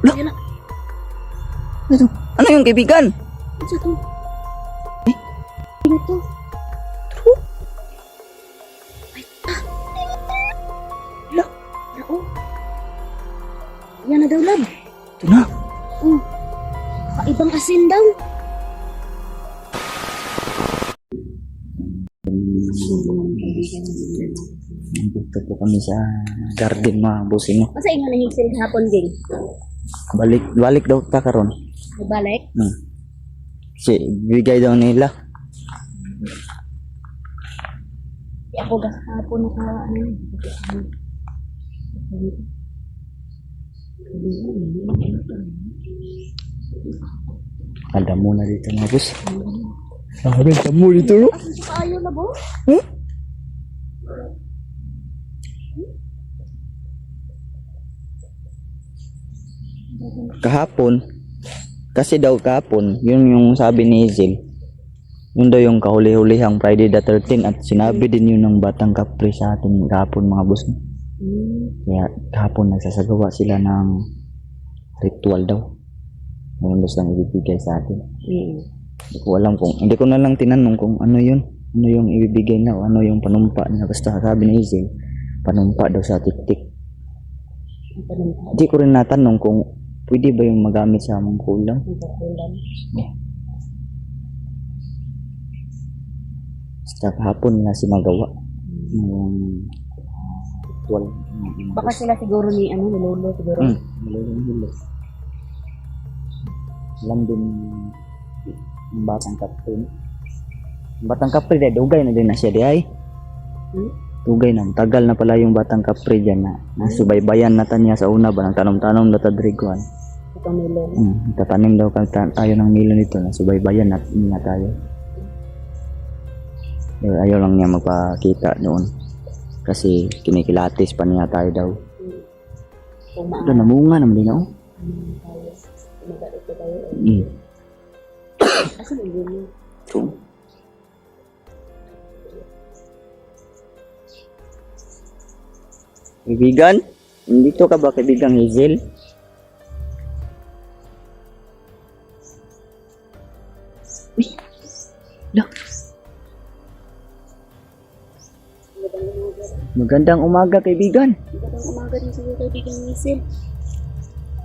Lo. Na. Ano? Ano yung kaibigan? Ano to? Eh? Ano to? Ay, ah. Lo. Nako. Yan na daw, lab. Ito na. Oh. Kakaibang asin daw. Dito po kami sa garden mga busin mo. Masa ingon na higsil hapon, Ging? Balik, balik daw ta karon. Nagbalik? Hmm. Si, bigay daw nila. Di ako gas hapon naka ano. Ada muna dito mga bus. Sabi, tamo dito kaayo na bo? Hmm? Kahapon, kasi daw kahapon, yun yung sabi ni Hazel, yun daw yung kahuli-hulihang Friday the 13 at sinabi din yun ng batang kapre sa atin kahapon mga boss. Kaya kahapon nagsasagawa sila ng ritual daw. Yung gusto lang ibibigay sa atin. Hindi ko alam kung, hindi ko na lang tinanong kung ano yun. Ano yung ibibigay na o ano yung panumpa niya. Basta sabi ni Hazel, panumpa daw sa tiktik. Hindi ko rin natanong kung pwede ba yung magamit sa among kulang. Ang kakulan. Basta kahapon na sinagawa. Yung ritual. Baka sila siguro ni ano, ni Lolo siguro. Hmm, malulong Alam din yung batang kapre. Batang kapre, dahil dugay na din na siya di ay. Hmm? Dugay na, tagal na pala yung batang kapre dyan na nasubaybayan na ta niya sa una ba, ng tanom-tanom na ta Driguan. Ito Milo. Hmm, tatanim daw ka ta- tayo ng milo nito na subaybayan na, na tayo. Eh, ayaw lang niya magpakita noon. Kasi kinikilatis pa niya tayo daw. Ito, namunga naman din ako. Magalit ko tayo. Hmm. Asan ang Lolo? So, Kaibigan? Nandito ka ba kaibigang Hazel? Uy! Magandang umaga kaibigan. Magandang umaga din sa iyo, kaibigan ni Sil.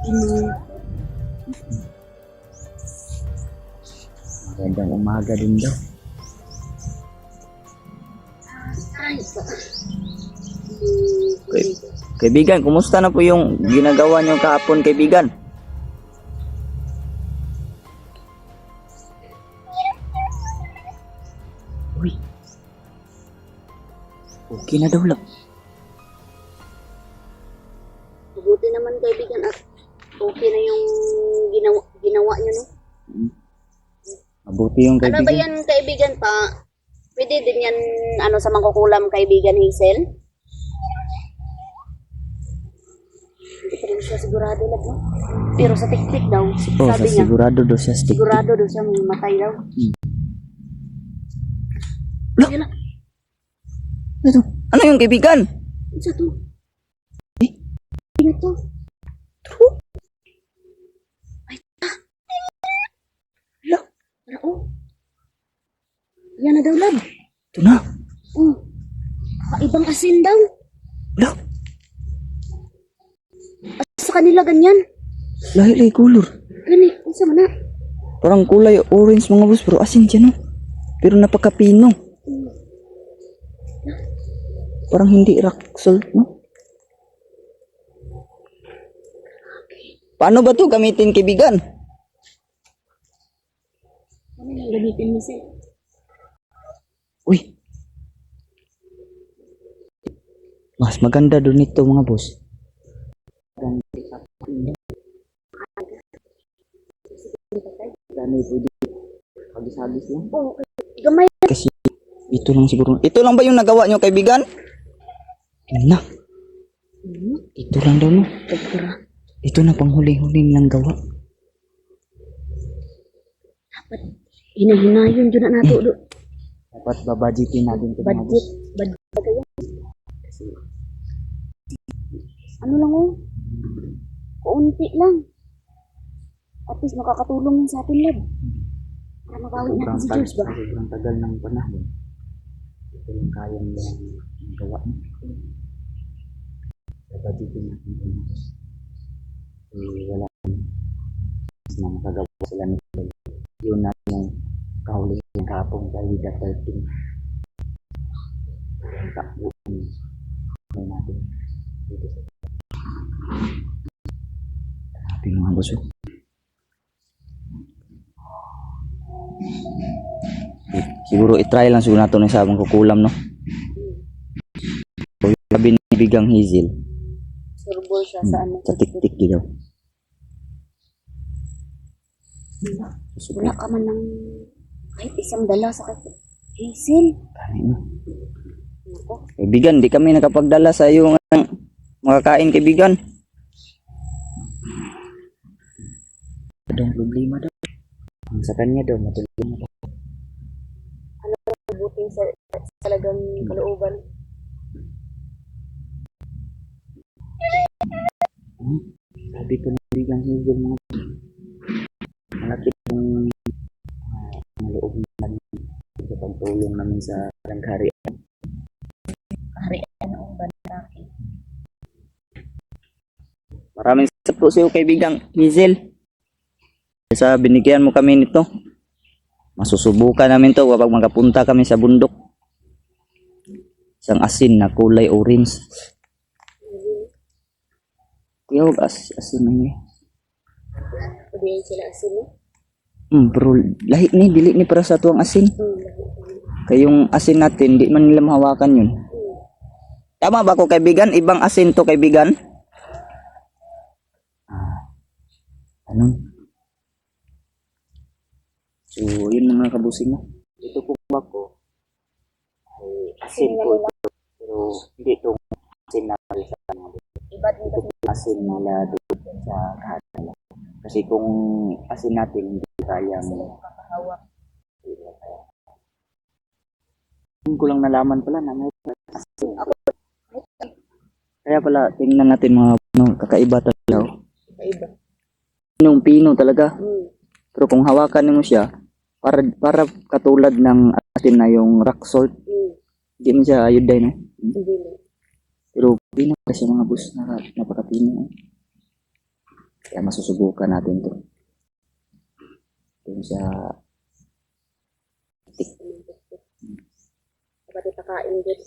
Ino. Magandang umaga din daw. Ay, Kaibigan, kumusta na po yung ginagawa niyo kahapon kaibigan? Uy. Okay na daw lang. Mabuti naman kaibigan at okay na yung ginawa, ginawa niyo, no? Mabuti yung Ano ba kaibigan. yan, kaibigan pa? Pwede din yan, ano, sa mangkukulam, kaibigan Hazel? Siya sigurado lang, no? Pero sa tiktik daw, Oh, sa sabi niya, sigurado daw siya stick. sigurado daw siya may matay daw. Lo! Yan na. Ano? Ano yung kaibigan? Ano sa to? Eh? Ano to? Ay, ah! Lo! Ano, oh? Yan na daw, lab. Ito na. Oh. Kakaibang asin daw. Lo! Kanila ganyan. Lahi-lahi color. Gani, unsa man na? Parang kulay orange mga boss pero asin siya no. Pero napakapino. Parang hindi rock salt no. Paano ba to gamitin kaibigan? Ano yung gamitin mo siya? Uy. Mas maganda doon ito mga boss. Gani pwede habis-habis lang. Oo, gamay. Kasi ito lang siguro. Ito lang ba yung nagawa nyo kaibigan? Na. Ito lang daw no. Ito na pang huling-huling lang gawa. Dapat hinahinayon dyan na nato. do. Dapat babadgetin natin ito. Budget. Budget ano lang oh. Kaunti lang. At least makakatulong yun sa atin, Lab. Para mabawi natin si Jules ba? sobrang tagal ng panahon. Ito lang kaya nilang gawa mo. Dapat dito natin ito. Eh, wala na makagawa sila nito. Yun na yung kahuli ng kapong dahil the 13. Yung takbo natin dito sa Grabe mga gusto. Siguro i-try lang siguro nato ng sabang kukulam no. So, yung sabi ni Bigang Hazel, Surbol siya sa ano. sa tiktik dito. Wala ka man ng kahit isang dala sa kay Hazel. Ano? Kaibigan, di kami nakapagdala sa iyo ng makakain kaibigan. Adong problema daw. Sa kanya daw, matulog na Buting sa, sa talagang kalooban. Hmm? Sabi ko ng Bigang Hazel mga malaki yung uh, maloob naman sa pagtulong namin sa langhari. Kahari ano ang bandaki. Maraming salamat po sa iyo kaibigang Hazel. Sa binigyan mo kami nito. Masusubukan namin to kapag makapunta kami sa bundok. Isang asin na kulay orange. Tiyog as asin na niya. Pwede sila asin no? Hmm, pero lahi ni dili ni para sa tuwang asin. Hmm. Kayong asin natin, di man nila mahawakan yun. Tama ba ko kaibigan? Ibang asin to kaibigan? Ah, ano? So, yun mga kabusing mo. Ito po ba ko? Ay, asin po ito. Pero hindi itong asin na pala sa mga Iba din kasi asin nila doon sa kanila. Kasi kung asin natin, hindi kayang makakahawak. Hindi ko lang nalaman pala na may asin. Kaya pala, tingnan natin mga ano, kakaiba talaga. oh. Iba. Pinong pino talaga. Hmm. Pero kung hawakan mo siya, para para katulad ng atin na yung rock salt, hindi mo siya iodine. No? Hindi na. Pero pino kasi mga bus na napakapino. Kaya masusubukan natin to. Yung sa Dapat itakain din.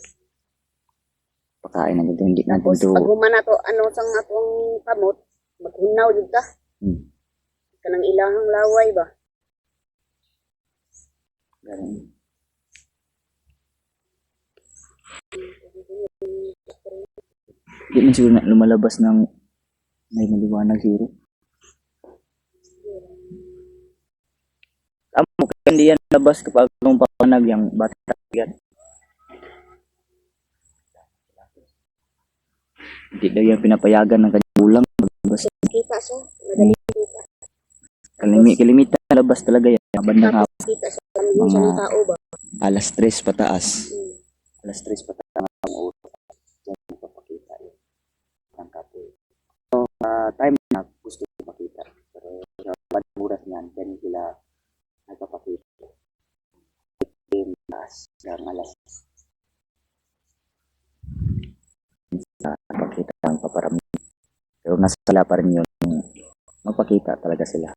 pakain natin to. Hindi natin to. pag humana to, ano sang atong kamot, maghunaw jud ta. Hmm, Kanang ilahang laway ba? Ganun. Hindi man siguro na lumalabas ng may maliwanag siguro. Tama mo, kaya hindi yan labas kapag nung papanag yung bata yan. Hindi daw yan pinapayagan ng kanyang ulang. Maglabas. Kita siya. Madali kita. Kalimi, kalimitan labas talaga yan. Bandang hapon. Kita siya. Ano siya ng tao ba? Alas 3 pataas. Hmm. Alas 3 pataas ang ulo. Yan ang papakita yun. Ang kapoy. So, uh, time na gusto ko makita. Pero sa uh, oras niyan, then sila nagpapakita. Game taas ng alas. Sa pakita ang paparamdam. Pero nasa sala pa rin yun. Magpakita talaga sila.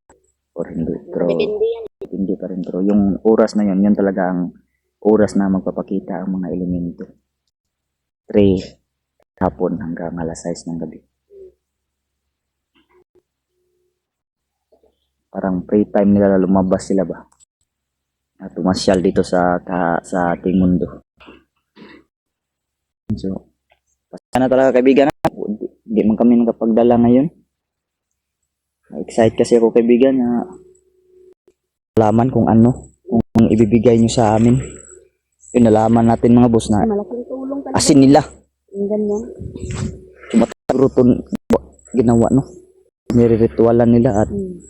Or hindi. Pero Depende yan. Hindi pa rin pero yung oras na yun, yun talaga ang oras na magpapakita ang mga elemento. 3 hapon hanggang alas 6 ng gabi. Parang free time nila lumabas sila ba? At tumasyal dito sa ka, sa ating mundo. So, pasana talaga kaibigan. Hindi, hindi man kami nakapagdala ngayon. Na-excite kasi ako kaibigan na nalaman kung ano, kung ibibigay nyo sa amin. Yun, nalaman natin mga boss na Malaking tulong talaga. asin nila. Ang ganyan. Tumatagruton ginawa, no? Nire-ritualan nila at Hmm.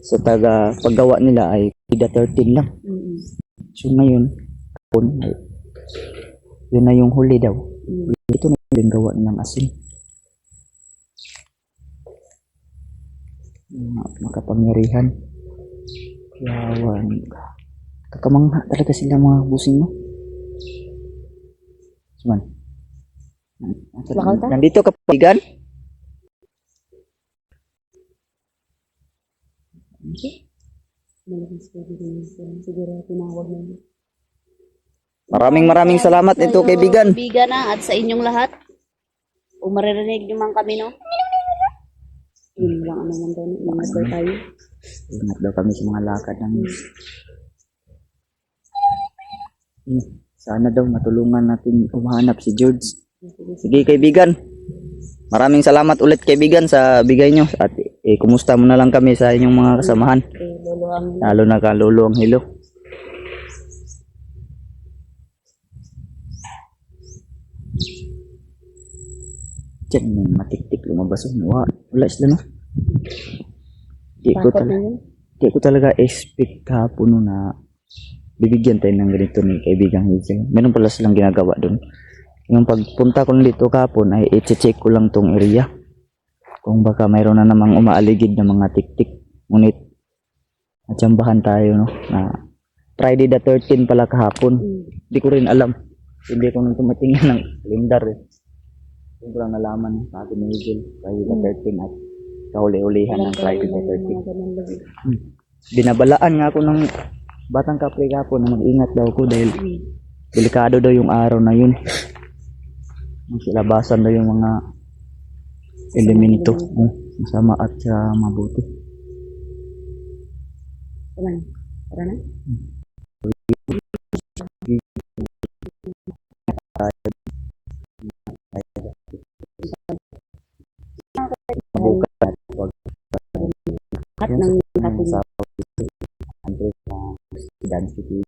sa taga paggawa nila ay ida 13 lang. Hmm. So ngayon, ay, yun na yung huli daw. Hmm. Ito na yung gawa ng asin. mga makapangyarihan. Yawan. Kakamangha talaga sila mga busing mo. Suman. Nandito ka pagigan? Din siguro tinawag na. Maraming maraming salamat ito kaibigan. Kaibigan na at sa inyong lahat. Kung maririnig nyo man kami, no? Yun lang ano man doon. Ingat daw tayo. Ingat daw kami sa mga lakad namin. Hmm, Sana daw matulungan natin umahanap si George. Sige kaibigan. Maraming salamat ulit kaibigan sa bigay nyo. At eh, kumusta mo na lang kami sa inyong mga kasamahan. Lalo na ka lolo ang hilo. Diyan may matiktik lumabas. Wala, wala sila no. Di ko, takot na talaga, yun. di ko talaga expect kahapon no na bibigyan tayo ng ganito ni kaibigang Hazel. Meron pala silang ginagawa doon. Yung pagpunta ko dito kahapon ay i-check ko lang tong area. Kung baka mayroon na namang umaaligid ng mga tiktik. Ngunit natsambahan tayo no na Friday the 13 pala kahapon. Hmm. Hindi ko rin alam. Hindi ko nung tumatingin ng kalendar eh. Lang nalaman sabi ni Hazel Friday the 13 at kahuli-hulihan ng Friday the 13. Mga ganun lang. Hmm. Binabalaan nga ako ng batang kapre kahapon na mag-ingat daw ko dahil Hmm. delikado daw yung araw na yun. Ang silabasan daw yung mga elemento. Hmm, masama at sa mabuti. Tara na. Tara na. Mabuka institute.